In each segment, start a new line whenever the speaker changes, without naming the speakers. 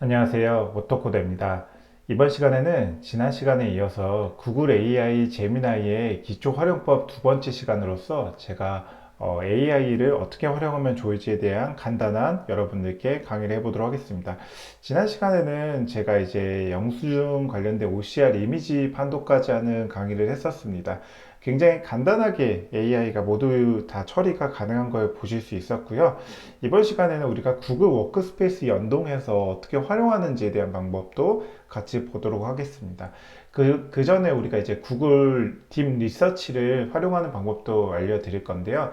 안녕하세요. 오토코드입니다. 이번 시간에는 지난 시간에 이어서 구글 AI 제미나이의 기초 활용법 두 번째 시간으로서 제가 AI를 어떻게 활용하면 좋을지에 대한 간단한 여러분들께 강의를 해보도록 하겠습니다. 지난 시간에는 제가 이제 영수증 관련된 OCR 이미지 판도까지 하는 강의를 했었습니다. 굉장히 간단하게 AI가 모두 다 처리가 가능한 걸 보실 수 있었고요. 이번 시간에는 우리가 구글 워크스페이스 연동해서 어떻게 활용하는지에 대한 방법도 같이 보도록 하겠습니다. 그, 그 전에 우리가 이제 구글 딥 리서치를 활용하는 방법도 알려드릴 건데요.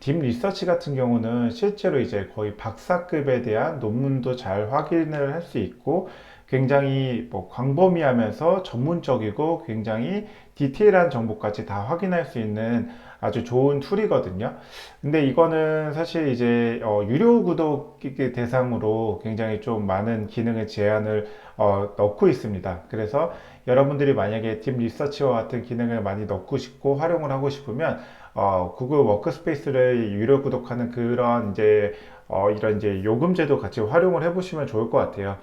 딥 리서치 같은 경우는 실제로 이제 거의 박사급에 대한 논문도 잘 확인을 할 수 있고 굉장히 뭐 광범위하면서 전문적이고 굉장히 디테일한 정보까지 다 확인할 수 있는 아주 좋은 툴이거든요. 근데 이거는 사실 이제 어, 유료 구독 대상으로 굉장히 좀 많은 기능의 제한을 어, 넣고 있습니다. 그래서 여러분들이 만약에 딥 리서치와 같은 기능을 많이 넣고 싶고 활용을 하고 싶으면 어, 구글 워크스페이스를 유료 구독하는 그런 이제 어, 이런 이제 요금제도 같이 활용을 해보시면 좋을 것 같아요.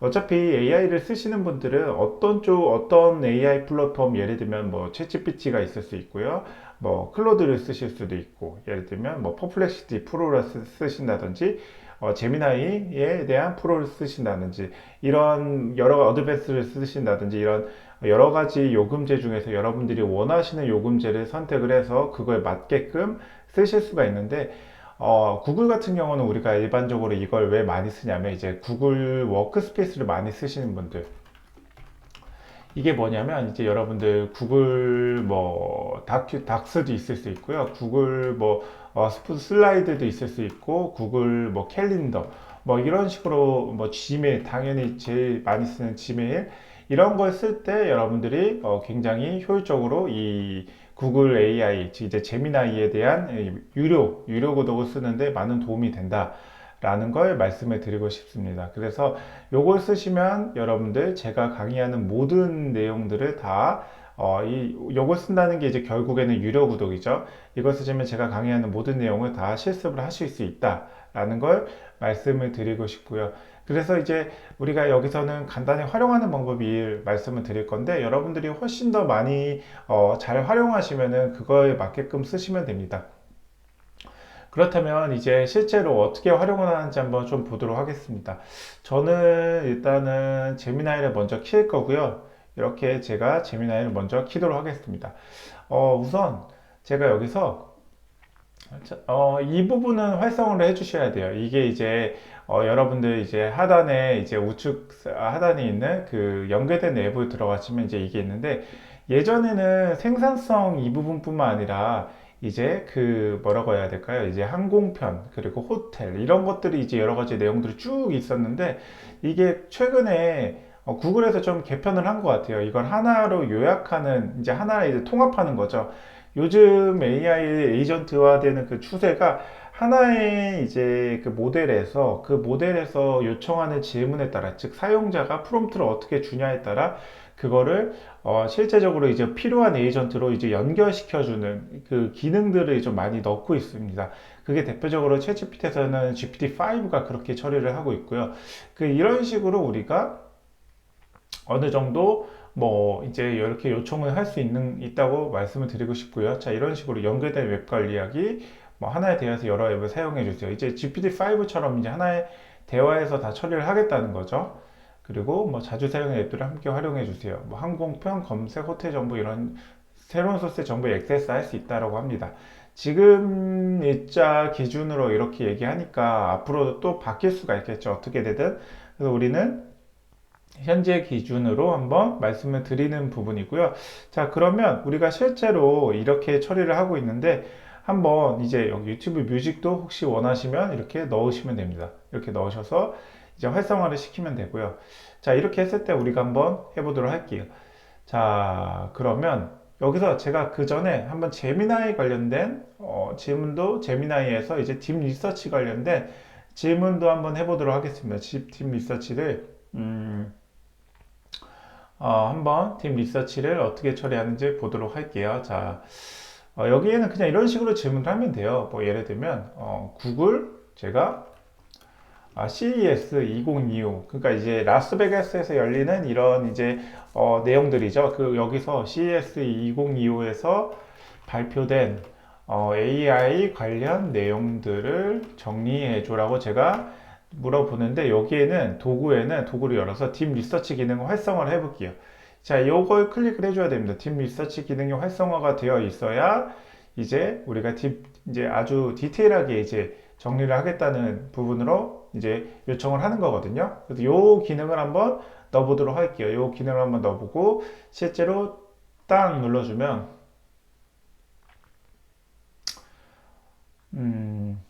어차피 AI를 쓰시는 분들은 어떤 쪽, 어떤 AI 플랫폼, 예를 들면 뭐 챗GPT가 있을 수 있고요. 뭐 클로드를 쓰실 수도 있고, 예를 들면 뭐 퍼플렉시티 프로를 쓰신다든지, 어, 제미나이에 대한 프로를 쓰신다든지, 이런 여러 어드밴스를 쓰신다든지, 이런 여러 가지 요금제 중에서 여러분들이 원하시는 요금제를 선택을 해서 그거에 맞게끔 쓰실 수가 있는데, 어, 구글 같은 경우는 우리가 일반적으로 이걸 왜 많이 쓰냐면 이제 구글 워크스페이스를 많이 쓰시는 분들. 이게 뭐냐면 이제 여러분들 구글 뭐 다큐 닥스도 있을 수 있고요. 구글 뭐 어, 스프 슬라이드도 있을 수 있고 구글 뭐 캘린더 뭐 이런 식으로 뭐 지메일 당연히 제일 많이 쓰는 지메일. 이런 걸 쓸 때 여러분들이 어, 굉장히 효율적으로 이 구글 AI, 즉 이제 제미나이에 대한 유료, 유료 구독을 쓰는데 많은 도움이 된다. 라는 걸 말씀을 드리고 싶습니다. 그래서 요걸 쓰시면 여러분들 제가 강의하는 모든 내용들을 다 어, 이, 요걸 쓴다는 게 이제 결국에는 유료 구독이죠. 이걸 쓰시면 제가 강의하는 모든 내용을 다 실습을 하실 수 있다라는 걸 말씀을 드리고 싶고요. 그래서 이제 우리가 여기서는 간단히 활용하는 방법이 말씀을 드릴 건데 여러분들이 훨씬 더 많이 어, 잘 활용하시면은 그거에 맞게끔 쓰시면 됩니다. 그렇다면 이제 실제로 어떻게 활용을 하는지 한번 좀 보도록 하겠습니다. 저는 일단은 제미나이를 먼저 킬 거고요. 이렇게 제가 제미나이를 먼저 키도록 하겠습니다. 어, 우선 제가 여기서 어, 이 부분은 활성화를 해주셔야 돼요. 이게 이제 어, 여러분들 이제 하단에 이제 우측 하단에 있는 그 연결된 앱을 들어가시면 이제 이게 있는데 예전에는 생산성 이 부분뿐만 아니라 이제 그 뭐라고 해야 될까요? 이제 항공편 그리고 호텔 이런 것들이 이제 여러 가지 내용들이 쭉 있었는데 이게 최근에 어, 구글에서 좀 개편을 한 것 같아요. 이걸 하나로 요약하는 이제 하나에 이제 통합하는 거죠. 요즘 AI 에이전트화되는 그 추세가 하나의 이제 그 모델에서 그 모델에서 요청하는 질문에 따라 즉 사용자가 프롬프트를 어떻게 주냐에 따라 그거를 어 실제적으로 이제 필요한 에이전트로 이제 연결시켜주는 그 기능들을 좀 많이 넣고 있습니다. 그게 대표적으로 챗GPT에서는 GPT-5가 그렇게 처리를 하고 있고요. 그 이런 식으로 우리가 어느 정도 뭐 이제 이렇게 요청을 할 수 있는 있다고 말씀을 드리고 싶고요. 자 이런 식으로 연결된 웹 관리하기 뭐 하나에 대해서 여러 앱을 사용해 주세요. 이제 GPT-5처럼 이제 하나의 대화에서 다 처리를 하겠다는 거죠. 그리고 뭐 자주 사용하는 앱들을 함께 활용해 주세요. 뭐 항공편, 검색, 호텔 정보 이런 새로운 소스의 정보에 액세스 할 수 있다고 합니다. 지금 일자 기준으로 이렇게 얘기하니까 앞으로도 또 바뀔 수가 있겠죠. 어떻게 되든. 그래서 우리는 현재 기준으로 한번 말씀을 드리는 부분이고요. 자, 그러면 우리가 실제로 이렇게 처리를 하고 있는데 한번 이제 여기 유튜브 뮤직도 혹시 원하시면 이렇게 넣으시면 됩니다. 이렇게 넣으셔서 이제 활성화를 시키면 되고요. 자, 이렇게 했을 때 우리가 한번 해보도록 할게요. 자, 그러면 여기서 제가 그 전에 한번 제미나이 관련된 어, 질문도 제미나이에서 이제 딥 리서치 관련된 질문도 한번 해보도록 하겠습니다. 딥 리서치를 음, 어, 한번 딥 리서치를 어떻게 처리하는지 보도록 할게요. 자, 어, 여기에는 그냥 이런 식으로 질문을 하면 돼요. 뭐 예를 들면 어, 구글 제가 아, CES 2025 그러니까 이제 라스베가스에서 열리는 이런 이제 어, 내용들이죠. 그 여기서 CES 2025에서 발표된 어, AI 관련 내용들을 정리해 줘라고 제가 물어보는데 여기에는 도구에는 도구를 열어서 딥 리서치 기능을 활성화를 해볼게요. 자, 이걸 클릭을 해줘야 됩니다. 딥 리서치 기능이 활성화가 되어 있어야 이제 우리가 딥 이제 아주 디테일하게 이제 정리를 하겠다는 부분으로 이제 요청을 하는 거거든요. 그래서 요 기능을 한번 넣어보도록 할게요. 요 기능을 한번 넣어보고 실제로 딱 눌러주면 음,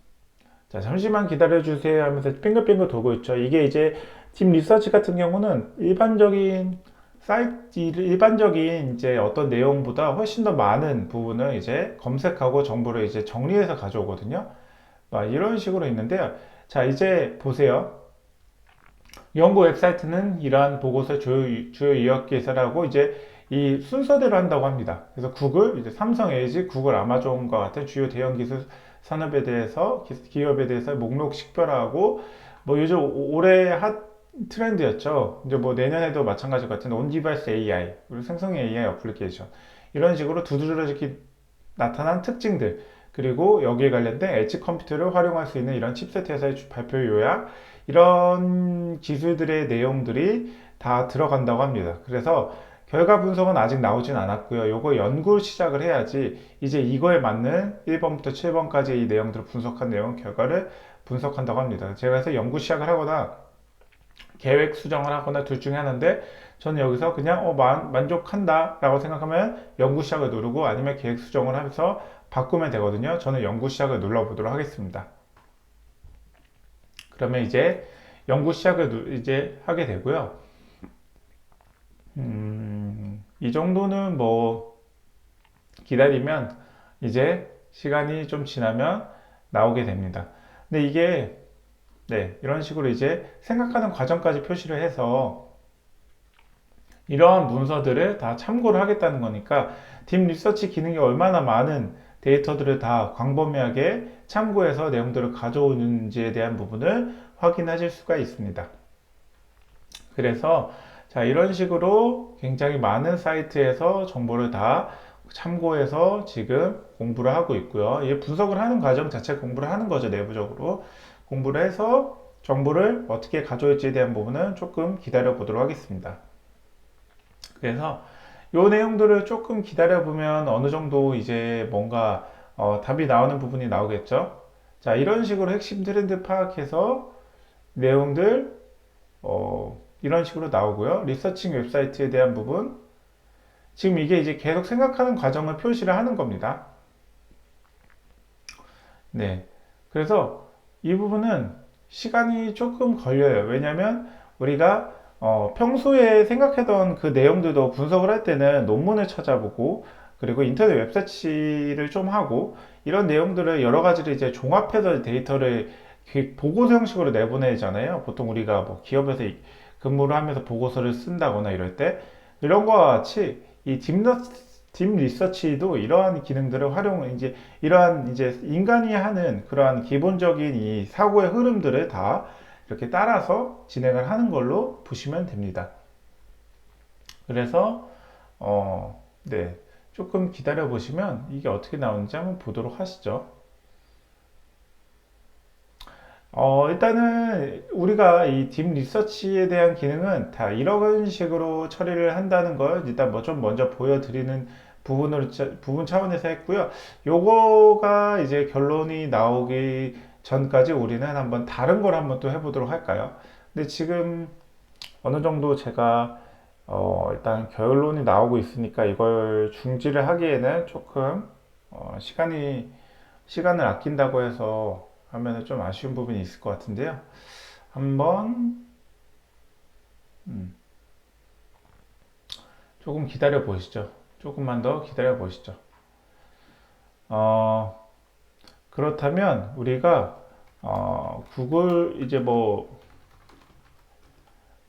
자 잠시만 기다려주세요 하면서 빙글빙글 돌고 있죠. 이게 이제 팀 리서치 같은 경우는 일반적인 사이트 일반적인 이제 어떤 내용보다 훨씬 더 많은 부분을 이제 검색하고 정보를 이제 정리해서 가져오거든요. 막 이런 식으로 있는데요. 자, 이제 보세요. 연구 웹사이트는 이러한 보고서 주요, 주요 이력 기사라고 이제 이 순서대로 한다고 합니다. 그래서 구글, 이제 삼성, LG, 구글, 아마존과 같은 주요 대형 기술 산업에 대해서 기업에 대해서 목록 식별하고 뭐 요즘 올해 핫 트렌드였죠. 이제 뭐 내년에도 마찬가지 같은 온디바이스 AI, 그리고 생성 AI 어플리케이션 이런 식으로 두드러지게 나타난 특징들 그리고 여기에 관련된 엣지 컴퓨터를 활용할 수 있는 이런 칩셋에서의 발표 요약 이런 기술들의 내용들이 다 들어간다고 합니다. 그래서 결과 분석은 아직 나오진 않았고요. 요거 연구 시작을 해야지 이제 이거에 맞는 1번부터 7번까지 이 내용들을 분석한 내용 결과를 분석한다고 합니다. 제가 그래서 연구 시작을 하거나 계획 수정을 하거나 둘 중에 하나인데 저는 여기서 그냥 어, 만, 만족한다 라고 생각하면 연구 시작을 누르고 아니면 계획 수정을 하면서 바꾸면 되거든요. 저는 연구 시작을 눌러 보도록 하겠습니다. 그러면 이제 연구 시작을 이제 하게 되고요. 음, 이 정도는 뭐 기다리면 이제 시간이 좀 지나면 나오게 됩니다. 근데 이게 네, 이런 식으로 이제 생각하는 과정까지 표시를 해서 이러한 문서들을 다 참고를 하겠다는 거니까 딥 리서치 기능이 얼마나 많은 데이터들을 다 광범위하게 참고해서 내용들을 가져오는지에 대한 부분을 확인하실 수가 있습니다. 그래서 자 이런 식으로 굉장히 많은 사이트에서 정보를 다 참고해서 지금 공부를 하고 있고요. 이 분석을 하는 과정 자체 공부를 하는 거죠 내부적으로 공부를 해서 정보를 어떻게 가져올지에 대한 부분은 조금 기다려 보도록 하겠습니다. 그래서 이 내용들을 조금 기다려 보면 어느 정도 이제 뭔가 어, 답이 나오는 부분이 나오겠죠. 자, 이런 식으로 핵심 트렌드 파악해서 내용들 어, 이런 식으로 나오고요. 리서칭 웹사이트에 대한 부분 지금 이게 이제 계속 생각하는 과정을 표시를 하는 겁니다. 네. 그래서 이 부분은 시간이 조금 걸려요. 왜냐하면 우리가 어, 평소에 생각했던 그 내용들도 분석을 할 때는 논문을 찾아보고 그리고 인터넷 웹서치를 좀 하고 이런 내용들을 여러 가지를 이제 종합해서 데이터를 보고서 형식으로 내보내잖아요. 보통 우리가 뭐 기업에서 근무를 하면서 보고서를 쓴다거나 이럴 때 이런 거와 같이 이 딥너스 딥 리서치도 이러한 기능들을 활용 이제 이러한 이제 인간이 하는 그러한 기본적인 이 사고의 흐름들을 다 이렇게 따라서 진행을 하는 걸로 보시면 됩니다. 그래서 어, 네. 조금 기다려 보시면 이게 어떻게 나오는지 한번 보도록 하시죠. 어, 일단은 우리가 이 딥 리서치에 대한 기능은 다 이런 식으로 처리를 한다는 걸 일단 뭐 좀 먼저 보여드리는 부분으로 부분 차원에서 했고요. 요거가 이제 결론이 나오기 전까지 우리는 한번 다른 걸 한번 또 해보도록 할까요? 근데 지금 어느 정도 제가 어, 일단 결론이 나오고 있으니까 이걸 중지를 하기에는 조금 어, 시간이 시간을 아낀다고 해서 하면은 좀 아쉬운 부분이 있을 것 같은데요. 한번 음, 조금 기다려 보시죠. 조금만 더 기다려 보시죠. 어, 그렇다면 우리가 어, 구글 이제 뭐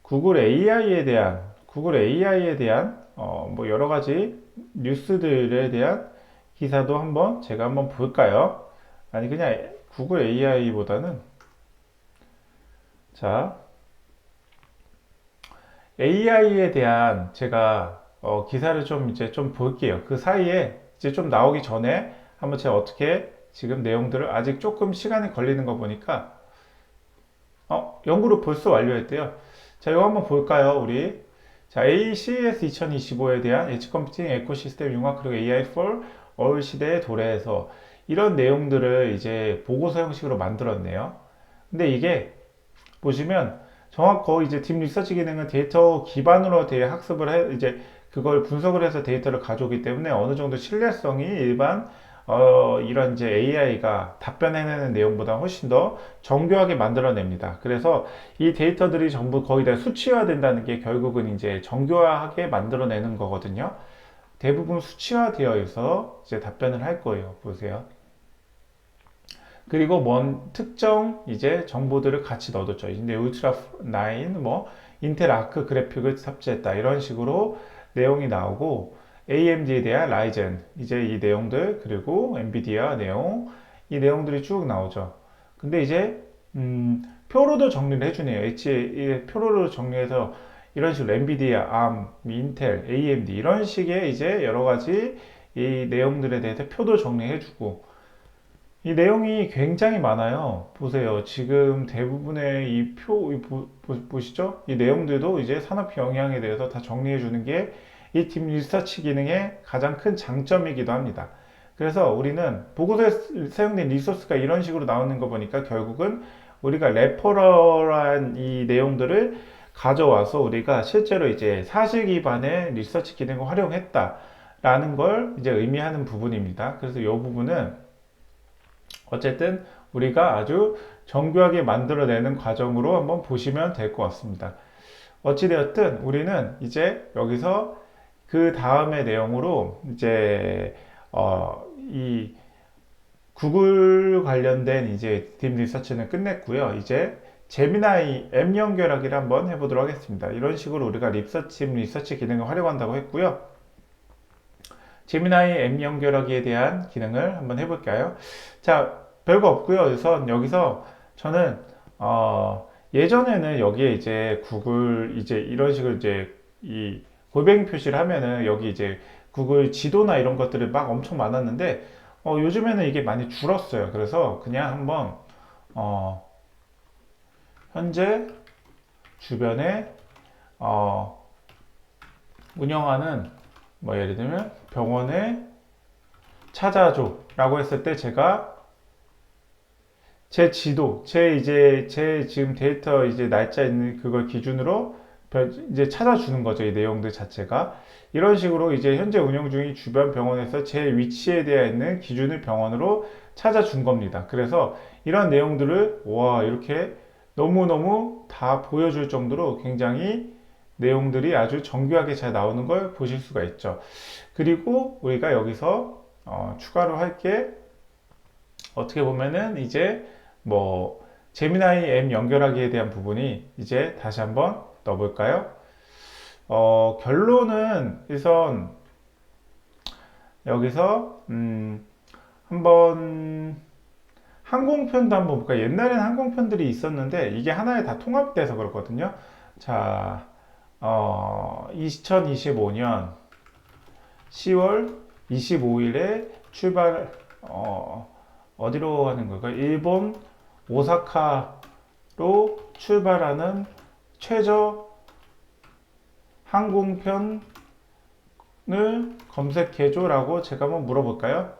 구글 AI에 대한 구글 AI에 대한 어, 뭐 여러 가지 뉴스들에 대한 기사도 한번 제가 한번 볼까요? 아니 그냥 구글 AI보다는 자, AI에 대한 제가 어, 기사를 좀 이제 좀 볼게요. 그 사이에 이제 좀 나오기 전에 한번 제가 어떻게 지금 내용들을 아직 조금 시간이 걸리는 거 보니까 어, 연구를 벌써 완료했대요. 자, 이거 한번 볼까요, 우리? 자, ACS 2025에 대한 엣지 컴퓨팅 에코시스템 융합 그리고 AI for all 시대의 도래에서 이런 내용들을 이제 보고서 형식으로 만들었네요. 근데 이게 보시면 정확히 이제 딥 리서치 기능은 데이터 기반으로 돼 학습을 해 이제 그걸 분석을 해서 데이터를 가져오기 때문에 어느 정도 신뢰성이 일반 어, 이런 이제 AI가 답변해내는 내용보다 훨씬 더 정교하게 만들어냅니다. 그래서 이 데이터들이 전부 거의 다 수치화된다는 게 결국은 이제 정교하게 만들어내는 거거든요. 대부분 수치화되어 있어 이제 답변을 할 거예요. 보세요. 그리고 뭔 특정 이제 정보들을 같이 넣어뒀죠. 근데 울트라 9, 뭐 인텔 아크 그래픽을 탑재했다 이런 식으로 내용이 나오고 AMD에 대한 라이젠 이제 이 내용들 그리고 엔비디아 내용 이 내용들이 쭉 나오죠. 근데 이제 음, 표로도 정리를 해주네요. H 표로로 정리해서 이런 식으로 엔비디아, ARM, 인텔, AMD 이런 식의 이제 여러 가지 이 내용들에 대해서 표도 정리해주고 이 내용이 굉장히 많아요. 보세요. 지금 대부분의 이 표, 이 보, 보, 시죠이 내용들도 이제 산업 영향에 대해서 다 정리해 주는 게이팀 리서치 기능의 가장 큰 장점이기도 합니다. 그래서 우리는 보고서에 사용된 리소스가 이런 식으로 나오는 거 보니까 결국은 우리가 레퍼럴한 이 내용들을 가져와서 우리가 실제로 이제 사실 기반의 리서치 기능을 활용했다라는 걸 이제 의미하는 부분입니다. 그래서 이 부분은 어쨌든 우리가 아주 정교하게 만들어내는 과정으로 한번 보시면 될 것 같습니다. 어찌되었든 우리는 이제 여기서 그 다음의 내용으로 이제 어, 이 구글 관련된 이제 딥 리서치는 끝냈고요. 이제 제미나이 앱 연결하기를 한번 해보도록 하겠습니다. 이런 식으로 우리가 리서치 리서치 기능을 활용한다고 했고요. 제미나이 앱 연결하기에 대한 기능을 한번 해볼까요? 자, 별거 없고요. 그래서 여기서 저는 어, 예전에는 여기에 이제 구글 이제 이런 식으로 이제 이 골뱅이 표시를 하면은 여기 이제 구글 지도나 이런 것들이 막 엄청 많았는데 어, 요즘에는 이게 많이 줄었어요. 그래서 그냥 한번 어, 현재 주변에 어, 운영하는 뭐 예를 들면 병원에 찾아줘 라고 했을 때 제가 제 지도, 제 이제 제 지금 데이터 이제 날짜 있는 그걸 기준으로 이제 찾아주는 거죠. 이 내용들 자체가. 이런 식으로 이제 현재 운영 중인 주변 병원에서 제 위치에 대해 있는 기준을 병원으로 찾아준 겁니다. 그래서 이런 내용들을 와, 이렇게 너무너무 다 보여줄 정도로 굉장히 내용들이 아주 정교하게 잘 나오는 걸 보실 수가 있죠. 그리고 우리가 여기서 어, 추가로 할 게 어떻게 보면은 이제 뭐 제미나이 앱 연결하기에 대한 부분이 이제 다시 한번 넣어볼까요? 어, 결론은 우선 여기서 음, 한번 항공편도 한번 볼까 옛날에는 항공편들이 있었는데 이게 하나에 다 통합돼서 그렇거든요. 자, 어, 2025년 10월 25일에 출발 어, 어디로 가는 걸까요? 일본 오사카로 출발하는 최저 항공편을 검색해줘라고 제가 한번 물어볼까요?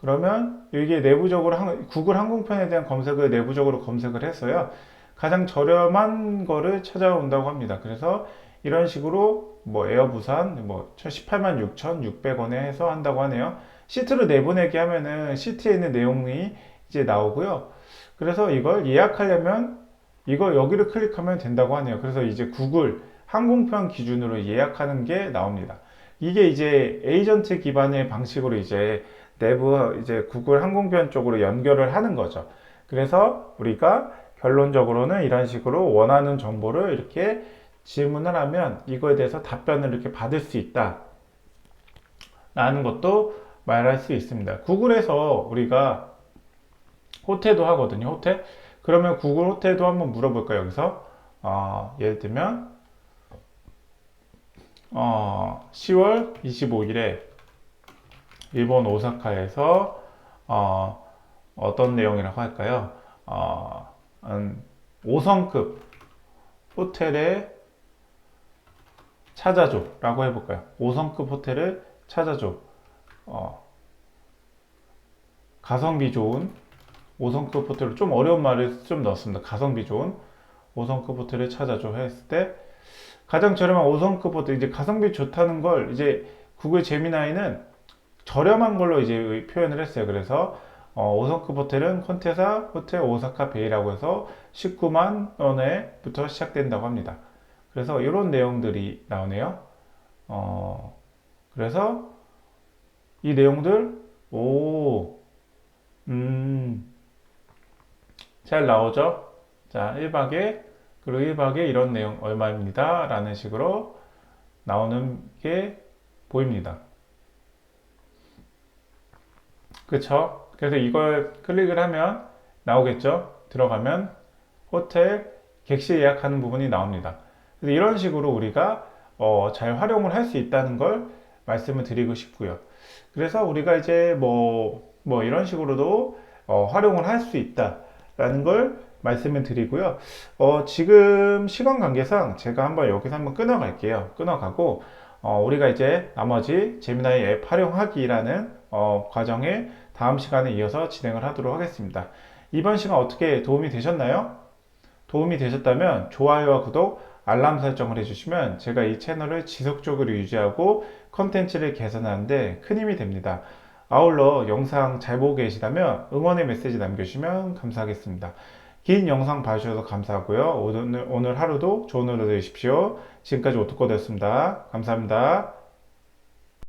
그러면 이게 내부적으로 구글 항공편에 대한 검색을 내부적으로 검색을 했어요. 가장 저렴한 거를 찾아온다고 합니다. 그래서 이런 식으로 뭐 에어부산 뭐 18만 6,600원에 해서 한다고 하네요. 시트로 내보내기 하면은 시트에 있는 내용이 이제 나오고요. 그래서 이걸 예약하려면 이거 여기를 클릭하면 된다고 하네요. 그래서 이제 구글 항공편 기준으로 예약하는 게 나옵니다. 이게 이제 에이전트 기반의 방식으로 이제 내부 이제 구글 항공편 쪽으로 연결을 하는 거죠. 그래서 우리가 결론적으로는 이런 식으로 원하는 정보를 이렇게 질문을 하면 이거에 대해서 답변을 이렇게 받을 수 있다. 라는 것도 말할 수 있습니다. 구글에서 우리가 호텔도 하거든요. 호텔. 그러면 구글 호텔도 한번 물어볼까요, 여기서? 어, 예를 들면, 어, 10월 25일에 일본 오사카에서 어, 어떤 내용이라고 할까요? 어, 음, 5성급 호텔에 찾아줘 라고 해볼까요? 5성급 호텔을 찾아줘. 어, 가성비 좋은 5성급 호텔을 좀 어려운 말을 좀 넣었습니다. 가성비 좋은 5성급 호텔을 찾아줘 했을 때 가장 저렴한 5성급 호텔 이제 가성비 좋다는 걸 이제 구글 제미나이는 저렴한 걸로 이제 표현을 했어요. 그래서 어, 5성급 호텔은 컨테사 호텔 오사카 베이라고 해서 19만 원에부터 시작된다고 합니다. 그래서 이런 내용들이 나오네요. 어, 그래서 이 내용들 오, 음, 잘 나오죠? 자, 1박에 그리고 1박에 이런 내용 얼마입니다. 라는 식으로 나오는 게 보입니다. 그쵸? 그래서 이걸 클릭을 하면 나오겠죠? 들어가면 호텔 객실 예약하는 부분이 나옵니다. 그래서 이런 식으로 우리가 어, 잘 활용을 할 수 있다는 걸 말씀을 드리고 싶고요. 그래서 우리가 이제 뭐, 뭐 이런 식으로도 어, 활용을 할 수 있다 라는 걸 말씀을 드리고요. 어, 지금 시간 관계상 제가 한번 여기서 한번 끊어갈게요. 끊어가고 어, 우리가 이제 나머지 재미나이 앱 활용하기라는 어, 과정에 다음 시간에 이어서 진행을 하도록 하겠습니다. 이번 시간 어떻게 도움이 되셨나요? 도움이 되셨다면 좋아요와 구독, 알람 설정을 해주시면 제가 이 채널을 지속적으로 유지하고 컨텐츠를 개선하는데 큰 힘이 됩니다. 아울러 영상 잘 보고 계시다면 응원의 메시지 남겨주시면 감사하겠습니다. 긴 영상 봐주셔서 감사하고요. 오늘, 오늘 하루도 좋은 하루 되십시오. 지금까지 오토코드였습니다. 감사합니다.